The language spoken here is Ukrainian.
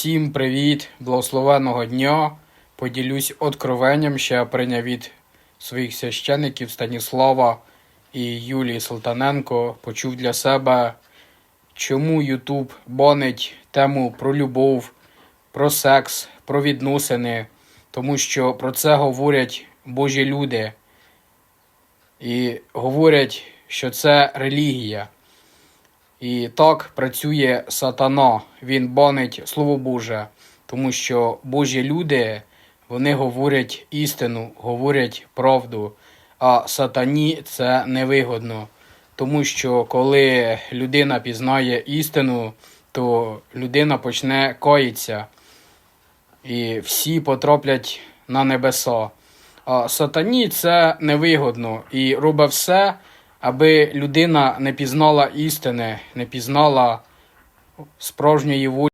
Всім привіт, благословенного дня. Поділюсь откровенням, що я прийняв від своїх священиків Станіслава і Юлії Салтаненко. Почув для себе, чому Ютуб бонить тему про любов, про секс, про відносини, тому що про це говорять Божі люди. І говорять, що це релігія. І так працює сатана. Він банить Слово Боже, тому що Божі люди вони говорять істину, говорять правду, а сатані це невигодно. Тому що коли людина пізнає істину, то людина почне коїться, і всі потроплять на небеса. А сатані це невигодно і робить все, аби людина не пізнала істини, не пізнала справжньої волі.